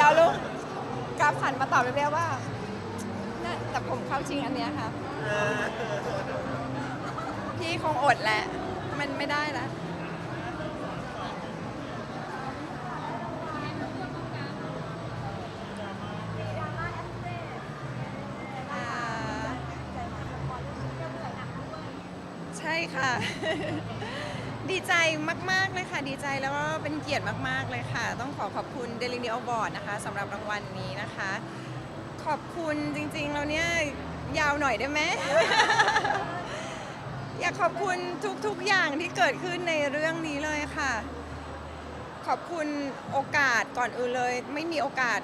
ดาวรุ่งกลับหันมาตอบเรียบๆว่าน่าแต่ผมเข้าชิงอันเนี้ยครับ พี่คงอดแหละ มันไม่ได้แล้วอ่าใช่ค่ะ ดีใจมาก ๆ เลยค่ะ ดีใจแล้วก็เป็นเกียรติมาก ๆ เลยค่ะ ต้องขอขอบคุณ d e l i n e a Award นะคะสำหรับรางวัลนี้นะคะ ขอบคุณจริง ๆ แล้วเนี่ย ยาวหน่อยได้ไหม อยากขอบคุณทุก ๆ อย่างที่เกิดขึ้นในเรื่องนี้เลยค่ะ ขอบคุณโอกาสก่อนอื่นเลย ไม่มีโอกาส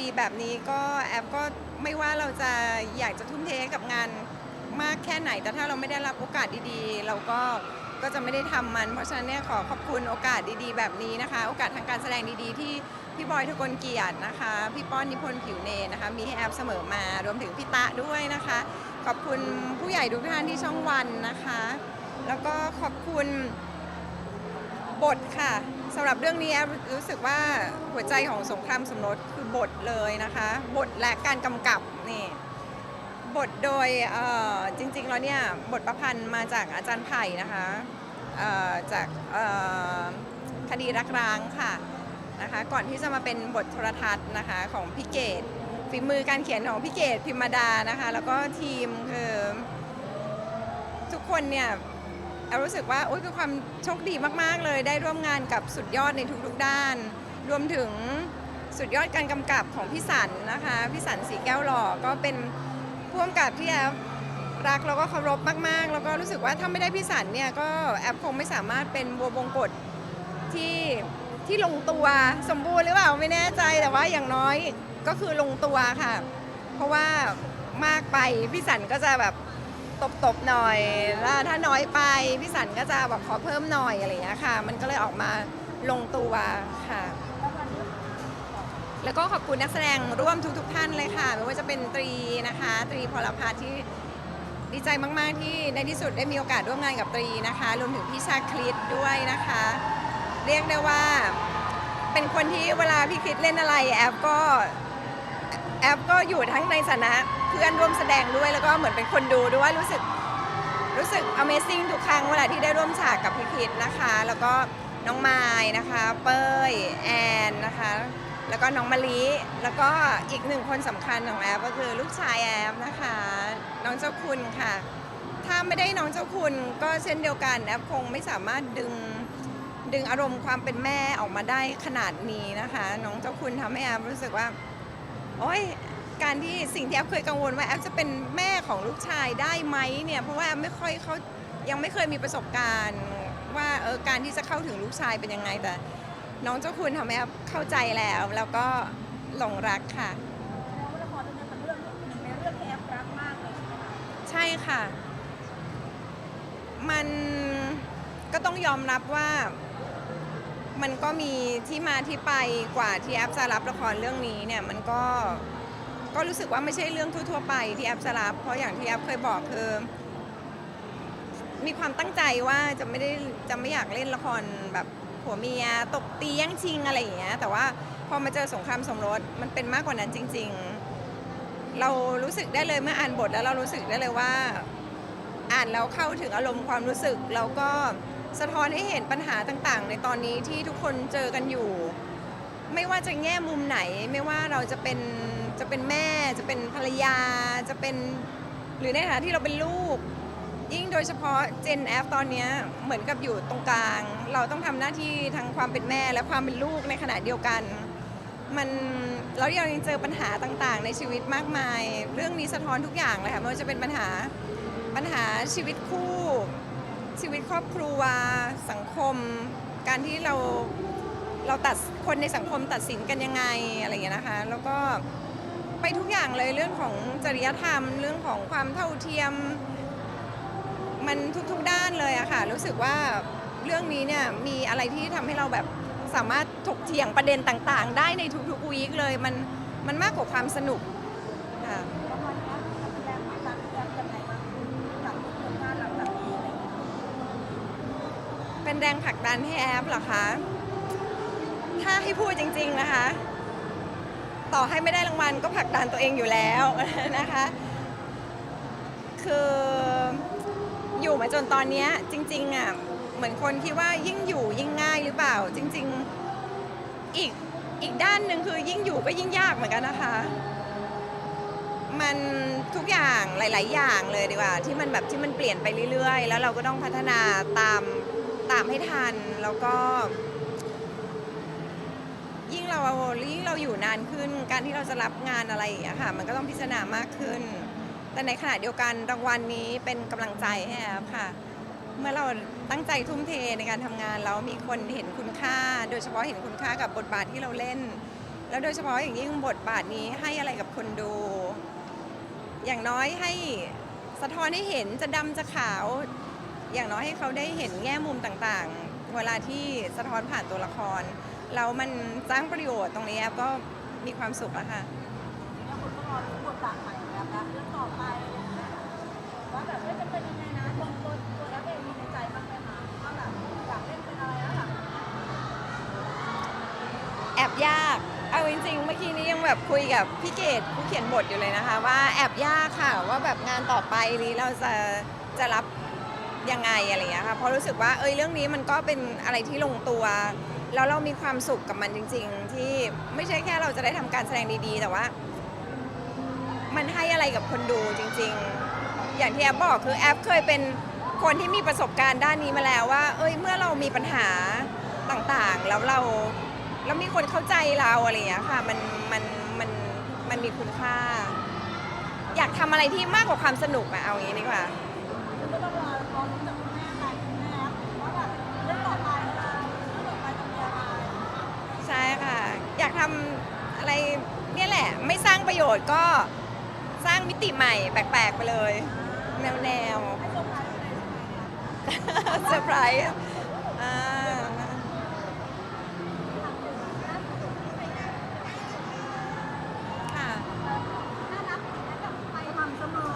ดีๆ แบบนี้ก็แอปก็ไม่ว่าเราจะอยากจะทุ่มเทกับงานมากแค่ไหน แต่ถ้าเราไม่ได้รับโอกาสดีๆ เราก็ ก็จะไม่ได้ทำมัน เพราะฉะนั้นเนี่ยขอขอบคุณโอกาสดีๆ แบบนี้นะคะ โอกาสทางการแสดงดีๆ ที่พี่บอยทุกคนเกียรตินะคะ พี่ป้อนนิพนธ์ผิวเนนะคะ มีให้แอปเสมอมารวมถึงพี่ตะด้วยนะคะ ขอบคุณผู้ใหญ่ทุกท่านที่ช่องวันนะคะ แล้วก็ขอบคุณบทค่ะสำหรับเรื่องนี้แอฟรู้สึกว่าหัวใจของสงครามสมรสคือบทเลยนะคะ บทและการกำกับนี่ บทโดยจริงๆแล้วเนี่ยบทประพันธ์มาจากอาจารย์ไผ่นะคะจากคดีรักร้างค่ะนะคะก่อนที่จะมาเป็นบทโทรทัศน์นะคะของพี่เกดฝีมือการเขียนของพี่เกดพิมดานะคะแล้วก็ทีมคือทุกคนเนี่ยแอลรู้สึกว่าโอ๊ยเป็นความโชคดีมากๆเลย ได้ร่วมงานกับสุดยอดในทุกๆด้าน รวมถึงสุดยอดการกำกับของพี่สันนะคะพี่สันสีแก้วหล่อก็เป็น ผู้กำกับที่แอฟรักแล้วก็เคารพมากๆ แล้วก็รู้สึกว่าถ้าไม่ได้พี่สันเนี่ยก็แอฟคงไม่สามารถเป็นบัวบงกฎที่ที่ลงตัวสมบูรณ์หรือเปล่าไม่แน่ใจแต่ว่าอย่างน้อยก็คือลงตัวค่ะ เพราะว่ามากไปพี่สันก็จะแบบตบๆหน่อยแล้วถ้าน้อยไปพี่สันก็จะแบอกขอเพิ่มหน่อยอะไรอย่างเงี้ยค่ะ มันก็เลยออกมาลงตัวค่ะ แล้วก็ขอบคุณนักแสดงร่วมทุก ๆ ท่านเลยค่ะ ไม่ว่าจะเป็นตรีนะคะ ตรีพลพัฒน์ที่ดีใจมาก ๆ ที่ในที่สุดได้มีโอกาสร่วมงานกับตรีนะคะรวมถึงพี่ชาคลิตด้วยนะคะ เรียกได้ว่าเป็นคนที่เวลาพี่คลิตเล่นอะไรแอปก็แอปก็อยู่ทั้งในฐานะเพื่อนร่วมแสดงด้วยแล้วก็เหมือนเป็นคนดูด้วยรู้สึกรู้สึก Amazing ทุกครั้งเวลาที่ได้ร่วมฉากกับพี่คิดนะคะ แล้วก็น้องไม้นะคะ เป้ย แอนนะคะ แล้วก็น้องมะลิแล้วก็อีกหนึ่งคนสำคัญของแอปก็คือลูกชายแอปนะคะ น้องเจ้าคุณค่ะ ถ้าไม่ได้น้องเจ้าคุณก็เช่นเดียวกันแอปคงไม่สามารถดึงดึงอารมณ์ความเป็นแม่ออกมาได้ขนาดนี้นะคะ น้องเจ้าคุณทำให้แอปรู้สึกว่า โอ้ยการที่สิ่งที่แอฟเคยกังวลว่าแอฟจะเป็นแม่ของลูกชายได้ไหมเนี่ยเพราะว่าแอฟไม่ค่อยเขายังไม่เคยมีประสบการณ์ ว่าเออการที่จะเข้าถึงลูกชายเป็นยังไงแต่ น้องเจ้าคุณทำให้แอฟเข้าใจแล้ว แล้วก็หลงรักค่ะ แล้วละครเรื่องนี้เนเรื่องหนึ่งในเรื่องที่แอฟรักมากเลยใช่ไหมคะใช่ค่ะ มันก็ต้องยอมรับว่า มันก็มีที่มาที่ไปกว่าที่แอปจะรับละครเรื่องนี้เนี่ยมันก็ก็รู้สึกว่าไม่ใช่เรื่องทั่วๆไปที่แอปจะรับ เพราะอย่างที่แอปเคยบอกคือ มีความตั้งใจว่าจะไม่ได้จะไม่อยากเล่นละครแบบ ผัวเมียตบตีแย่งชิงอะไรอย่างเงี้ยแต่ว่าพอมาเจอสงครามสมรสมันเป็นมากกว่านั้นจริง ๆ เรารู้สึกได้เลยเมื่ออ่านบทแล้วเรารู้สึกได้เลยว่า อ่านแล้วเข้าถึงอารมณ์ความรู้สึกแล้วก็สะท้อนให้เห็นปัญหาต่างๆ ในตอนนี้ที่ทุกคนเจอกันอยู่ ไม่ว่าจะแง่มุมไหน ไม่ว่าเราจะเป็นจะเป็นแม่ จะเป็นภรรยาจะเป็น หรือในฐานะที่เราเป็นลูก ยิ่งโดยเฉพาะ Gen F ตอนเนี้ยเหมือนกับอยู่ตรงกลาง เราต้องทำหน้าที่ทั้งความเป็นแม่และความเป็นลูกในขณะเดียวกัน มันแล้วเรายังเจอปัญหาต่างๆ ในชีวิตมากมาย เรื่องนี้สะท้อนทุกอย่างเลยค่ะไม่ว่าจะเป็นปัญหาปัญหาชีวิตคู่ ชีวิตครอบครัวสังคม การที่เราเราตัดคนในสังคมตัดสินกันยังไงอะไรอย่างเงี้ยนะคะ แล้วก็ไปทุกอย่างเลยเรื่องของจริยธรรม เรื่องของความเท่าเทียม มันทุกๆด้านเลยอะค่ะ รู้สึกว่าเรื่องนี้เนี่ยมีอะไรที่ทำให้เราแบบสามารถถกเถียงประเด็นต่างๆ ได้ในทุกๆวีคเลยมันมันมากกว่าความสนุกค่ะเงี้ยเป็นแรงผลักดันให้แอปเหรอคะ ถ้าให้พูดจริง ๆนะคะ ต่อให้ไม่ได้รางวัลก็ผลักดันตัวเองอยู่แล้วนะคะ คือ อยู่มาจนตอนเนี้ยจริงๆอะเหมือนคนคิดว่ายิ่งอยู่ยิ่งง่ายหรือเปล่า จริง ๆอีกอีกด้านหนึ่งคือยิ่งอยู่ก็ยิ่งยากเหมือนกันนะคะ มันทุกอย่างหลาย ๆ อย่างเลยดีกว่า ที่มันแบบที่มันเปลี่ยนไปเรื่อย ๆ แล้วเราก็ต้องพัฒนาตามตามให้ทันแล้วก็ ยิ่งเรายิ่งเราอยู่นานขึ้น การที่เราจะรับงานอะไรอย่างเงี้ยค่ะ มันก็ต้องพิจารณามากขึ้น แต่ในขณะเดียวกันรางวัลนี้เป็นกำลังใจให้แอฟค่ะ เมื่อเราตั้งใจทุ่มเทในการทำงานแล้วมีคนเห็นคุณค่า โดยเฉพาะเห็นคุณค่ากับบทบาทที่เราเล่น แล้วโดยเฉพาะอย่างยิ่งบทบาทนี้ให้อะไรกับคนดู อย่างน้อยให้สะท้อนให้เห็นจะดำจะขาว อย่างน้อยให้เขาได้เห็นแง่มุมต่างๆ เวลาที่สะท้อนผ่านตัวละคร แล้วมันสร้างประโยชน์ตรงนี้แอฟก็มีความสุขแล้วค่ะ เนี่ยคุณก็รอรู้บทบาทใหม่ของแอปนะเรื่อง ว่าแบบเอ้ยจะเป็นยังไงนะตัวตัวตัวแอปเองมีในใจบ้างไหมคะว่าแบบอยากเล่นเป็นอะไรแล้วหลังจากนี้แอบยาก เอาจริงๆ เมื่อกี้นี้ยังแบบคุยกับพี่เกดผู้เขียนบทอยู่เลยนะคะ ว่าแอบยากค่ะว่าแบบงานต่อไปนี้เราจะจะรับยังไงอะไรอย่างเงี้ยค่ะเพราะรู้สึกว่าเอ้ยเรื่องนี้มันก็เป็นอะไรที่ลงตัว แล้วเรามีความสุขกับมันจริง ๆ ที่ไม่ใช่แค่เราจะได้ทำการแสดงดีๆ แต่ว่า มันให้อะไรกับคนดูจริง ๆ อย่างที่แอฟบอกคือแอฟเคยเป็นคนที่มีประสบการณ์ด้านนี้มาแล้วว่า เอ้ยเมื่อเรามีปัญหาต่างๆ แล้วเราแล้วมีคนเข้าใจเราอะไรอย่างเงี้ยค่ะมันมันมันมันมีคุณค่า อยากทำอะไรที่มากกว่าความสนุกอะเอาอย่างนี้ดีกว่าคุณก็ต้องรอรอรู้จากคุณแม่ไปคุณแม่ว่าแบบเรื่องต่อไปอะไรเรื่องต่อไปจะมีอะไรใช่ค่ะ อยากทำอะไรเนี่ยแหละ ไม่สร้างประโยชน์ก็สร้างมิติใหม่แปลกๆไปเลย แนวแนวให้เซอร์ไพรส์เลยใช่ไหมเนี่ยๆเซอร์ไพรส์อ่าค่ะน่ารักอย่างนี้แบบไปสม่ำเสมอ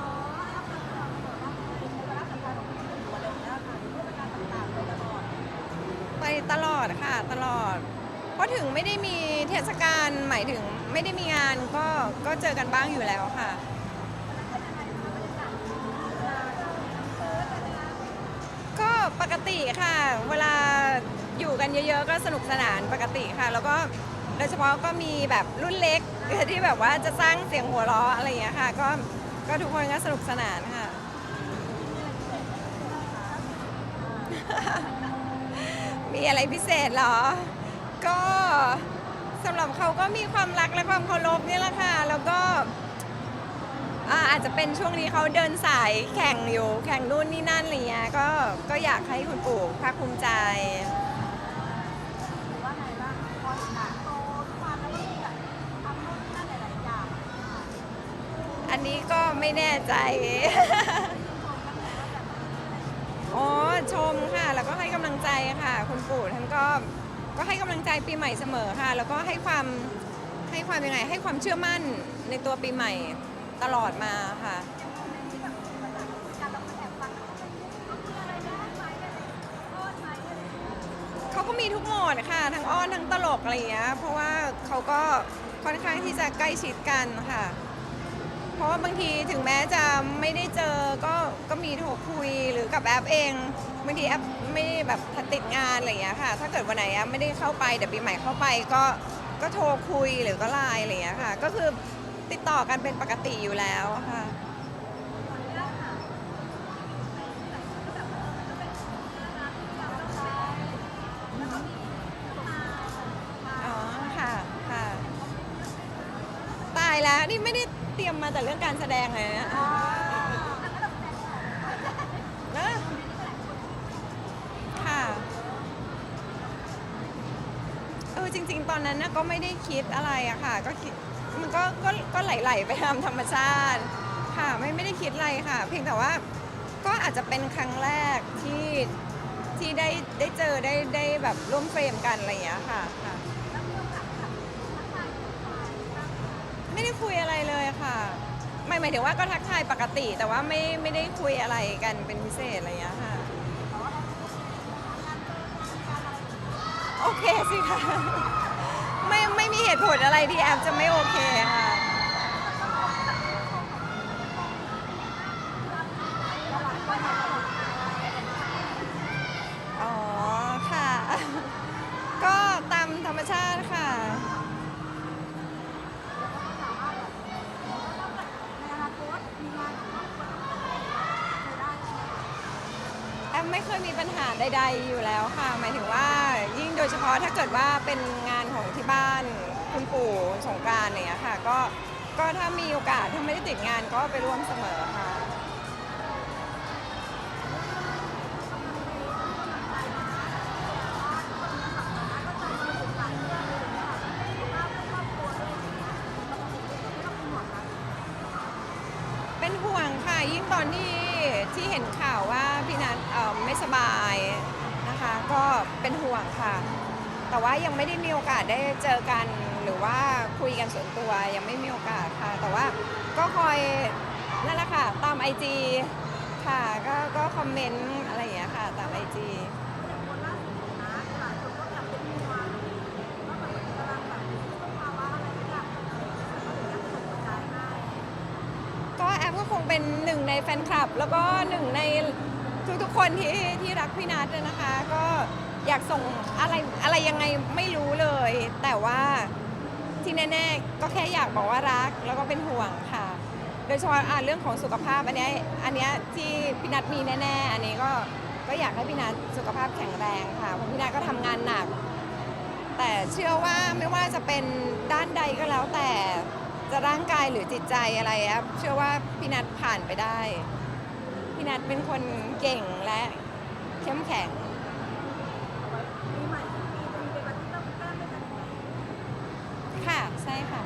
แล้วก็สม่ำเสมอนะเป็นเวลาสำคัญของพี่หรืออะไรอย่างเงี้ยค่ะหรือเรื่องการต่างๆไปตลอดไปตลอดค่ะตลอด เพราะถึงไม่ได้มีเทศกาลหมายถึงไม่ได้มีงานก็ก็เจอกันบ้างอยู่แล้วค่ะ ปกติค่ะ เวลาอยู่กันเยอะ ๆ ก็สนุกสนานปกติค่ะ แล้วก็โดยเฉพาะก็มีแบบรุ่นเล็กที่แบบว่าจะสร้างเสียงหัวเราะอะไรอย่างเงี้ยค่ะ ก็ก็ทุกคนก็สนุกสนานค่ะ มีอะไรพิเศษเหรอ ก็สำหรับเขาก็มีความรักและความเคารพนี่แหละค่ะ แล้วก็ อ่าอาจจะเป็นช่วงนี้เขาเดินสายแข่งอยู่แข่งนู่นนี่นั่นอะไรเงี้ยก็ก็อยากให้คุณปู่ภาคภูมิใจหรือว่าไงบ้างพอหนักโตทุกวันแล้วก็มีแบบทำนู่นนี่นั่นหลายๆอย่างอันนี้ก็ไม่แน่ใจอ๋อชมค่ะ แล้วก็ให้กำลังใจค่ะ คุณปู่ท่านก็ก็ให้กำลังใจปีใหม่เสมอค่ะ แล้วก็ให้ความให้ความยังไง ให้ความเชื่อมั่นในตัวปีใหม่ ตลอดมาค่ะเราเงี้ยเขาก็มีทุกโหมดค่ะ ทั้งอ้อนทั้งตลกอะไรอย่างเงี้ยเพราะว่าเขาก็ค่อนข้างที่จะใกล้ชิดกันค่ะ เพราะว่าบางทีถึงแม้จะไม่ได้เจอก็ก็มีโทรคุยหรือกับแอปเองบางทีแอปไม่ได้แบบติดงานอะไรอย่างเงี้ยค่ะ ถ้าเกิดวันไหนแอปไม่ได้เข้าไปเดี๋ยวปีใหม่เข้าไปก็ก็โทรคุยหรือก็ไลน์อะไรอย่างเงี้ยค่ะ ก็คือ ติดต่อกันเป็นปกติอยู่แล้วค่ะ อ๋อ ค่ะ ค่ะ ตายแล้ว นี่ไม่ได้เตรียมมาแต่เรื่องการแสดงเลยนะนะค่ะ เออจริง ๆ ตอนนั้นนะก็ไม่ได้คิดอะไรอะค่ะ ก็คิด มันก็ก็ก็ไหลๆไปตามธรรมชาติ ค่ะไม่ไม่ได้คิดอะไรค่ะ เพียงแต่ว่าก็อาจจะเป็นครั้งแรกที่ที่ได้ได้เจอได้ได้แบบร่วมเฟรมกันอะไรอย่างเงี้ยค่ะค่ะ ไม่ได้คุยอะไรเลยค่ะไม่หมายถึงว่าก็ทักทายปกติ แต่ว่าไม่ไม่ได้คุยอะไรกันเป็นพิเศษอะไรอย่างเงี้ยค่ะ โอเคสิค่ะ ไม่ไม่มีเหตุผลอะไรที่แอมจะไม่โอเคค่ะ อ๋อค่ะ ก็ตามธรรมชาติค่ะ ในอนาคตมีงานของครอบครัวเคยได้ใช่ไหมคะ แอม ไม่เคยมีปัญหาใด ๆ อยู่แล้วค่ะ หมายถึงว่ายิ่งโดยเฉพาะถ้าเกิดว่าเป็นงานของที่บ้านคุณปู่สงกรานต์อะไรอย่างเงี้ยค่ะ ก็ก็ถ้ามีโอกาสถ้าไม่ได้ติดงานก็ไปร่วมเสมอค่ะ เป็นห่วงค่ะยิ่งตอนที่ ที่เห็นข่าวว่าพี่นัทเอ่อไม่สบายนะคะ ก็เป็นห่วงค่ะ แต่ว่ายังไม่ได้มีโอกาสได้เจอกันหรือว่าคุยกันส่วนตัวยังไม่มีโอกาสค่ะ แต่ว่าก็คอยนั่นแหละค่ะ ตามไอจีค่ะก็ก็คอมเมนต์อะไรอย่างเงี้ยค่ะ ตามไอจี คงเป็นหนึ่งในแฟนคลับ แล้วก็หนึ่งในทุกๆคนที่ที่รักพี่นัทนะคะ ก็อยากส่งอะไรอะไรยังไงไม่รู้เลย แต่ว่าที่แน่ๆก็แค่อยากบอกว่ารักแล้วก็เป็นห่วงค่ะ โดยเฉพาะอะเรื่องของสุขภาพอันเนี้ยอันเนี้ยที่พี่นัทมีแน่ๆ อันนี้ก็ก็อยากให้พี่นัทสุขภาพแข็งแรงค่ะเพราะพี่นัทก็ทำงานหนัก แต่เชื่อว่าไม่ว่าจะเป็นด้านใดก็แล้วแต่ จะร่างกายหรือจิตใจอะไรแอฟเชื่อว่าพี่นัทผ่านไปได้ พี่นัทเป็นคนเก่งและเข้มแข็งค่ะ ใช่ค่ะ